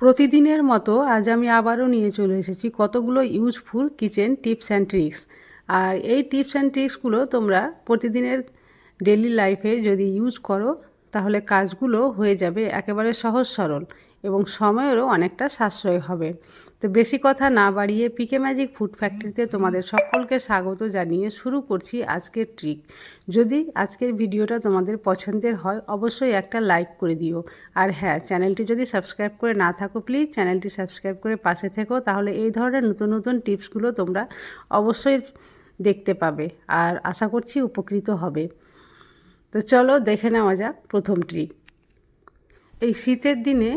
প্রতিদিনের মতো আজ আমি আবারও নিয়ে চলে এসেছি কতগুলো useful kitchen tips and tricks আর এই টিপস অ্যান্ড ট্রিক্সগুলো তোমরা প্রতিদিনের ডেলি লাইফে যদি ইউজ করো, তাহলে কাজগুলো হয়ে যাবে একেবারে সহজ সরল। এবং সময়েরও অনেকটা সাশ্রয় হবে। তো বেশি কথা না বাড়িয়ে পিকে ম্যাজিক ফুড ফ্যাক্টরিতে তোমাদের সকলকে স্বাগত জানিয়ে শুরু করছি আজকের ট্রিক যদি আজকের ভিডিওটা তোমাদের পছন্দের হয়, অবশ্যই একটা লাইক করে দিও। আর হ্যাঁ চ্যানেলটি যদি সাবস্ক্রাইব করে না থাকো প্লিজ চ্যানেলটি সাবস্ক্রাইব করে পাশে থেকো, তাহলে এই ধরনের নতুন নতুন টিপসগুলো তোমরা অবশ্যই দেখতে পাবে আর আশা করছি উপকৃত হবে। তো চলো দেখে নেওয়া যাক প্রথম ট্রিক এই শীতের দিনে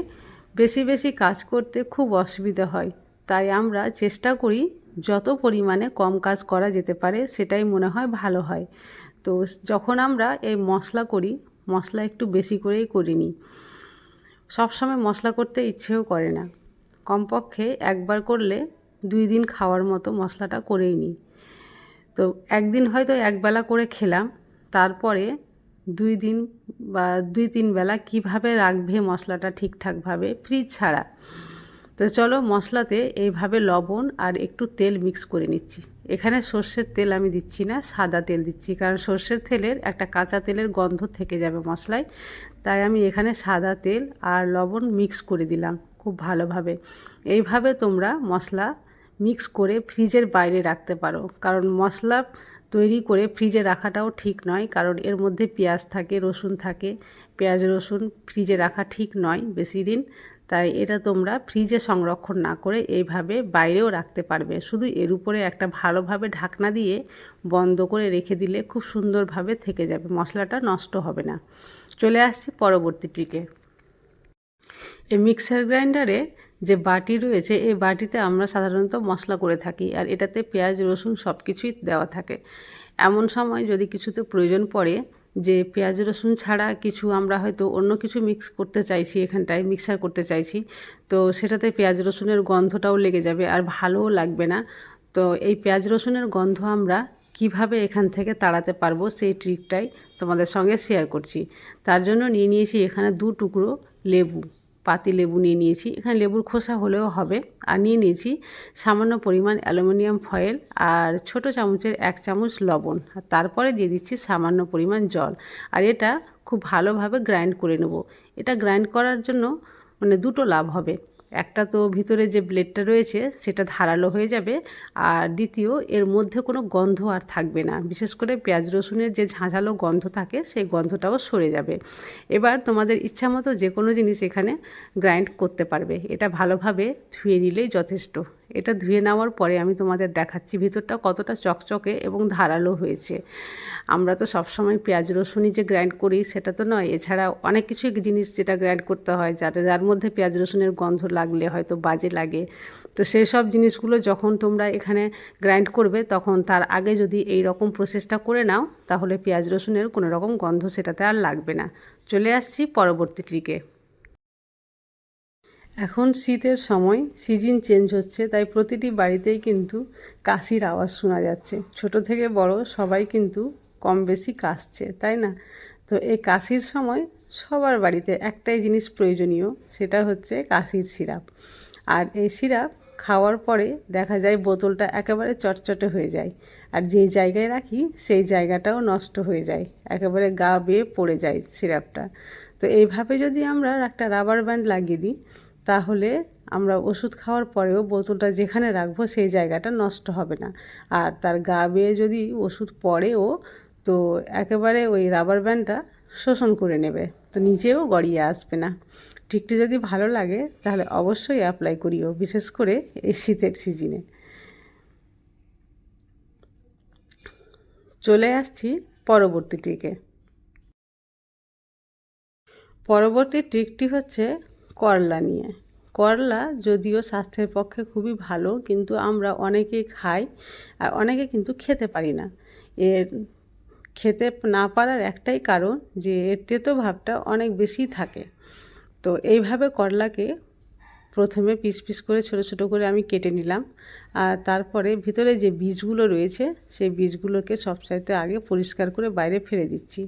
বেশি বেশি কাজ করতে খুব অসুবিধা হয়। তাই আমরা চেষ্টা করি যত পরিমাণে কম কাজ করা যেতে পারে সেটাই মনে হয় ভালো হয়। তো যখন আমরা এই মশলা করি, মশলা একটু বেশি করেই করি নিই। সবসময় মশলা করতে ইচ্ছেও করে না। কমপক্ষে একবার করলে দুই দিন খাওয়ার মতো মশলাটা করেই নিই। তো একদিন হয়তো একবেলা করে খেলাম, তারপরে দুই দিন বা দুই তিন বেলা কীভাবে রাখবে মশলাটা ঠিকঠাকভাবে? ফ্রিজ ছাড়া। তো চলো মশলাতে এইভাবে লবণ আর একটু তেল মিক্স করে নিচ্ছি। এখানে সর্ষের তেল আমি দিচ্ছি না, সাদা তেল দিচ্ছি। কারণ সর্ষের তেলের একটা কাঁচা তেলের গন্ধ থেকে যাবে মশলায়। তাই আমি এখানে সাদা তেল আর লবণ মিক্স করে দিলাম খুব ভালোভাবে। এইভাবে তোমরা মশলা মিক্স করে ফ্রিজের বাইরে রাখতে পারো। কারণ মশলা তৈরি করে ফ্রিজে রাখাটাও ঠিক নয়, কারণ এর মধ্যে পেঁয়াজ থাকে, রসুন থাকে। পেঁয়াজ, রসুন ফ্রিজে রাখা ঠিক নয় বেশি দিন, তাই এটা তোমরা ফ্রিজে সংরক্ষণ না করে এইভাবে বাইরেও রাখতে পারবে। শুধু এর উপরে একটা ভালোভাবে ঢাকনা দিয়ে বন্ধ করে রেখে দিলে খুব সুন্দরভাবে থেকে যাবে, মশলাটা নষ্ট হবে না। চলে আসছি পরবর্তীটিকে এই মিক্সার গ্রাইন্ডারে যে বাটি রয়েছে, এই বাটিতে আমরা সাধারণত মশলা করে থাকি আর এটাতে পেঁয়াজ, রসুন সব কিছুই দেওয়া থাকে। এমন সময় যদি কিছুতে প্রয়োজন পড়ে, যে পেঁয়াজ, রসুন ছাড়া কিছু আমরা হয়তো অন্য কিছু মিক্স করতে চাইছি এখানটায় মিক্সার করতে চাইছি, তো সেটাতে পেঁয়াজ, রসুনের গন্ধটাও লেগে যাবে আর ভালোও লাগবে না। তো এই পেঁয়াজ, রসুনের গন্ধ আমরা কীভাবে এখান থেকে তাড়াতে পারব সেই ট্রিকটাই তোমাদের সঙ্গে শেয়ার করছি। তার জন্য নিয়ে নিয়েছি এখানে দু টুকরো লেবু। পাতি লেবু নিয়ে নিয়েছি। এখানে লেবুর খোসা হলেও হবে। আর নিয়ে নিয়েছি সামান্য পরিমাণ অ্যালুমিনিয়াম ফয়েল আর ছোট চামচের এক চামচ লবণ। আর তারপরে দিয়ে দিচ্ছি সামান্য পরিমাণ জল। আর এটা খুব ভালোভাবে গ্রাইন্ড করে নেব। এটা গ্রাইন্ড করার জন্য মানে দুটো লাভ হবে। একটা তো ভিতরে যে ব্লেডটা রয়েছে, সেটা ধারালো হয়ে যাবে। আর দ্বিতীয়, এর মধ্যে কোনো গন্ধ আর থাকবে না। বিশেষ করে পেঁয়াজ রসুনের যে ঝাঁঝালো গন্ধ থাকে, সেই গন্ধটাও সরে যাবে। এবার তোমাদের ইচ্ছা মতো যে কোনো জিনিস এখানে গ্রাইন্ড করতে পারবে। এটা ভালোভাবে ধুয়ে নিলেই যথেষ্ট। এটা ধুয়ে নেওয়ার পরে আমি তোমাদের দেখাচ্ছি ভিতরটা কতটা চকচকে এবং ধারালো হয়েছে। আমরা তো সবসময় পেঁয়াজ রসুনই যে গ্রাইন্ড করি সেটা তো নয়, এছাড়া অনেক কিছু জিনিস যেটা গ্রাইন্ড করতে হয়, যাতে যার মধ্যে পেঁয়াজ রসুনের গন্ধ লাগলে হয়তো বাজে লাগে। তো সেই সব জিনিসগুলো যখন তোমরা এখানে গ্রাইন্ড করবে, তখন তার আগে যদি এই রকম প্রসেসটা করে নাও, তাহলে পেঁয়াজ রসুনের কোনো রকম গন্ধ সেটাতে আর লাগবে না। চলে আসছি পরবর্তী ট্রিকে এখন শীতের সময়, সিজন চেঞ্জ হচ্ছে, তাই প্রতিটি বাড়িতেই কিন্তু কাশির আওয়াজ শোনা যাচ্ছে। ছোট থেকে বড় সবাই কিন্তু কম বেশি কাশছে, তাই না? তো এই কাশির সময় সবার বাড়িতে একটাই জিনিস প্রয়োজনীয়, সেটা হচ্ছে কাশির সিরাপ। আর এই সিরাপ খাওয়ার পরে দেখা যায় বোতলটা একেবারে চটচটে হয়ে যায়, আর যেই জায়গায় রাখি সেই জায়গাটাও নষ্ট হয়ে যায়, একেবারে গা বেয়ে পড়ে যায় সিরাপটা। তো এইভাবে যদি আমরা একটা রাবার ব্যান্ড লাগিয়ে দিই তাহলে আমরা ওষুধ খাওয়ার পরেও বোতলটা যেখানে রাখব সেই জায়গাটা নষ্ট হবে না। আর তার গা বেয়ে যদি ওষুধ পড়েও, তো একেবারে ওই রাবার ব্যান্ডটা শোষণ করে নেবে। তো নিজেও গড়িয়ে আসবে না। ঠিকটি যদি ভালো লাগে, তাহলে অবশ্যই অ্যাপ্লাই করিও, বিশেষ করে এই শীতের সিজনে চলে আসছি পরবর্তী ট্রিকে পরবর্তী ট্রিকটি হচ্ছে করলা নিয়ে। করলা যদিও স্বাস্থ্যের পক্ষে খুবই ভালো, কিন্তু আমরা অনেকেই খাই আর অনেকে কিন্তু খেতে পারি না। এর খেতে না পারার একটাই কারণ যে এর তেতো ভাবটা অনেক বেশি থাকে। তো এইভাবে করলাকে প্রথমে পিস পিস করে ছোট ছোট করে আমি কেটে নিলাম আর তারপরে ভিতরে যে বীজগুলো রয়েছে সেই বীজগুলোকে সবচাইতে আগে পরিষ্কার করে বাইরে ফেলে দিচ্ছি।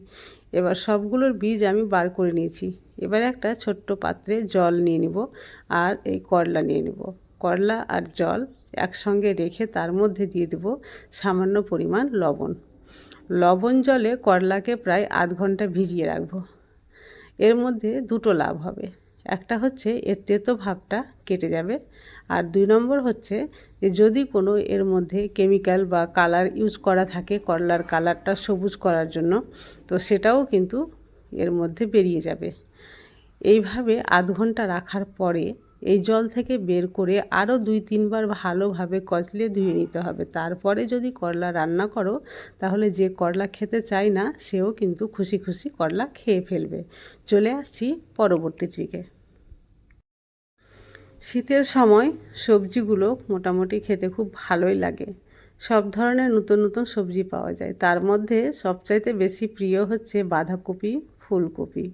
এবার সবগুলোর বীজ আমি বার করে নিয়েছি। এবার একটা ছোট্ট পাত্রে জল নিয়ে নিব আর এই করলা নিয়ে নিব। করলা আর জল একসঙ্গে রেখে তার মধ্যে দিয়ে দেব সামান্য পরিমাণ লবণ। লবণ জলে করলাকে প্রায় আধ ঘণ্টা ভিজিয়ে রাখব। এর মধ্যে দুটো লাভ হবে। একটা হচ্ছে এর তেতো ভাবটা কেটে যাবে আর দুই নম্বর হচ্ছে যে যদি কোনো এর মধ্যে কেমিক্যাল বা কালার ইউজ করা থাকে করলার কালারটা সবুজ করার জন্য, তো সেটাও কিন্তু এর মধ্যে বেরিয়ে যাবে। এইভাবে আধ ঘণ্টা রাখার পরে এই জল থেকে বের করে আরও দুই তিনবার ভালোভাবে কচলে ধুয়ে নিতে হবে। তারপরে যদি করলা রান্না করো, তাহলে যে করলা খেতে চায় না, সেও কিন্তু খুশি খুশি করলা খেয়ে ফেলবে। চলে আসছি পরবর্তী ট্রিকে। শীতের সময় সবজিগুলো মোটামুটি খেতে খুব ভালোই লাগে। সব ধরনের নতুন নতুন সবজি পাওয়া যায়। তার মধ্যে সবচাইতে বেশি প্রিয় হচ্ছে বাঁধাকপি, ফুলকপি।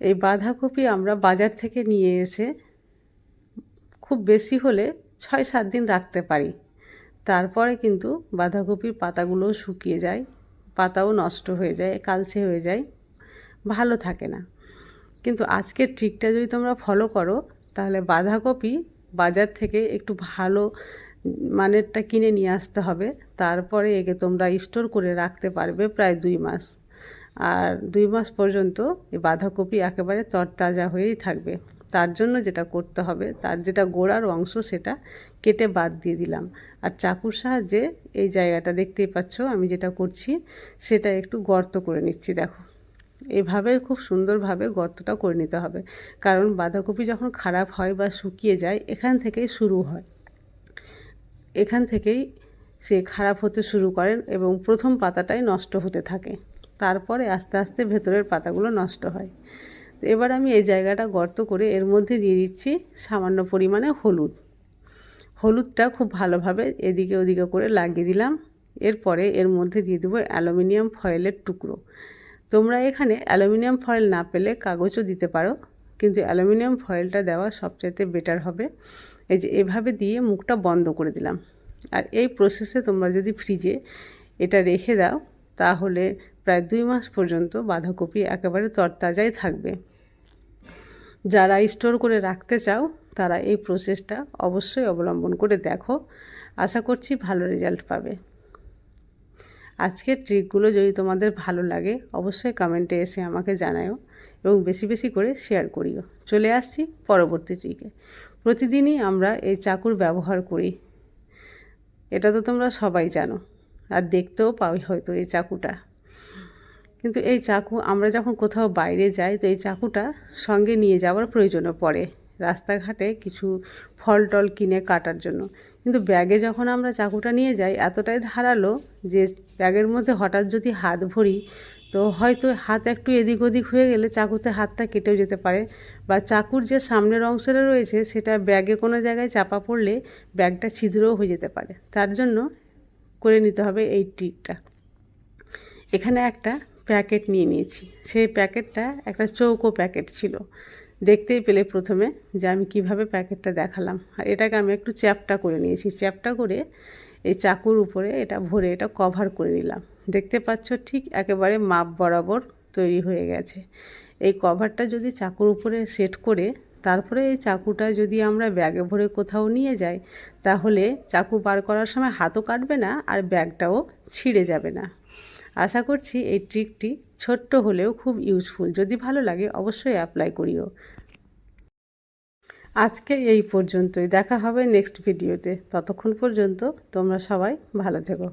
এই বাঁধাকপি আমরা বাজার থেকে নিয়ে এসে খুব বেশি হলে ছয় সাত দিন রাখতে পারি। তারপরে কিন্তু বাঁধাকপির পাতাগুলো শুকিয়ে যায়, পাতাও নষ্ট হয়ে যায়, কালচে হয়ে যায়, ভালো থাকে না। কিন্তু আজকের ট্রিকটা যদি তোমরা ফলো করো, তাহলে বাঁধাকপি বাজার থেকে একটু ভালো মানেরটা কিনে নিয়ে আসতে হবে। তারপরে একে তোমরা স্টোর করে রাখতে পারবে প্রায় দুই মাস। আর দুই মাস পর্যন্ত এই বাঁধাকপি একেবারে তরতাজা হয়েই থাকবে। তার জন্য যেটা করতে হবে, তার যেটা গোড়ার অংশ সেটা কেটে বাদ দিয়ে দিলাম। আর চাকুর সাহায্যে এই জায়গাটা দেখতেই পাচ্ছ, আমি যেটা করছি সেটা একটু গর্ত করে নিচ্ছি, দেখো। এভাবে খুব সুন্দরভাবে গর্তটা করে নিতে হবে। কারণ বাঁধাকপি যখন খারাপ হয় বা শুকিয়ে যায়, এখান থেকেই শুরু হয়। এখান থেকেই সে খারাপ হতে শুরু করেন এবং প্রথম পাতাটাই নষ্ট হতে থাকে। তারপরে আস্তে আস্তে ভেতরের পাতাগুলো নষ্ট হয়। তো এবার আমি এই জায়গাটা গর্ত করে এর মধ্যে দিয়ে দিচ্ছি সামান্য পরিমাণে হলুদ। হলুদটা খুব ভালোভাবে এদিকে ওদিকে করে লাগিয়ে দিলাম। এরপরে এর মধ্যে দিয়ে দেবো অ্যালুমিনিয়াম ফয়েলের টুকরো। তোমরা এখানে অ্যালুমিনিয়াম ফয়েল না পেলে কাগজও দিতে পারো, কিন্তু অ্যালুমিনিয়াম ফয়েলটা দেওয়া সবচাইতে বেটার হবে। এই যে এভাবে দিয়ে মুখটা বন্ধ করে দিলাম। আর এই প্রসেসে তোমরা যদি ফ্রিজে এটা রেখে দাও, তাহলে প্রায় দুই মাস পর্যন্ত বাঁধাকপি একেবারে তরতাজাই থাকবে। যারা স্টোর করে রাখতে চাও, তারা এই প্রসেসটা অবশ্যই অবলম্বন করে দেখো। আশা করছি ভালো রেজাল্ট পাবে। আজকের ট্রিকগুলো যদি তোমাদের ভালো লাগে, অবশ্যই কমেন্টে এসে আমাকে জানাও এবং বেশি বেশি করে শেয়ার করিও। চলে আসছি পরবর্তী ট্রিকে। প্রতিদিনই আমরা এই চাকুর ব্যবহার করি। এটা তো তোমরা সবাই জানো। আর দেখতেও পাও হয়তো এই চাকুটা। কিন্তু এই চাকু, আমরা যখন কোথাও বাইরে যাই, তো এই চাকুটা সঙ্গে নিয়ে যাওয়ার প্রয়োজনও পড়ে। রাস্তাঘাটে কিছু ফল টল কিনে কাটার জন্য। কিন্তু ব্যাগে যখন আমরা চাকুটা নিয়ে যাই, এতটাই ধারালো যে ব্যাগের মধ্যে হঠাৎ যদি হাত ভরি, তো হয়তো হাত একটু এদিক ওদিক হয়ে গেলে চাকুতে হাতটা কেটেও যেতে পারে বা চাকুর যে সামনের অংশটা রয়েছে, সেটা ব্যাগে কোনো জায়গায় চাপা পড়লে ব্যাগটা ছিদ্রও হয়ে যেতে পারে। তার জন্য করে নিতে হবে এই ট্রিকটা। এখানে একটা প্যাকেট নিয়ে নিয়েছি। সেই প্যাকেটটা একটা চৌকো প্যাকেট ছিল। দেখতেই পেলে প্রথমে যে আমি কীভাবে প্যাকেটটা দেখালাম। আর এটাকে আমি একটু চ্যাপটা করে নিয়েছি। চ্যাপটা করে এই চাকুর উপরে এটা ভরে এটা কভার করে নিলাম। দেখতে পাচ্ছ ঠিক একেবারে মাপ বরাবর তৈরি হয়ে গেছে। এই কভারটা যদি চাকুর উপরে সেট করে তারপরে এই চাকুটা যদি আমরা ব্যাগে ভরে কোথাও নিয়ে যাই, তাহলে চাকু বার করার সময় হাতও কাটবে না আর ব্যাগটাও ছিঁড়ে যাবে না। আশা করছি এই ট্রিকটি ছোট্ট হলেও খুব ইউজফুল যদি ভালো লাগে, অবশ্যই অ্যাপ্লাই করিও। আজকে এই পর্যন্তই। দেখা হবে নেক্সট ভিডিওতে ততক্ষণ পর্যন্ত তোমরা সবাই ভালো থেকো।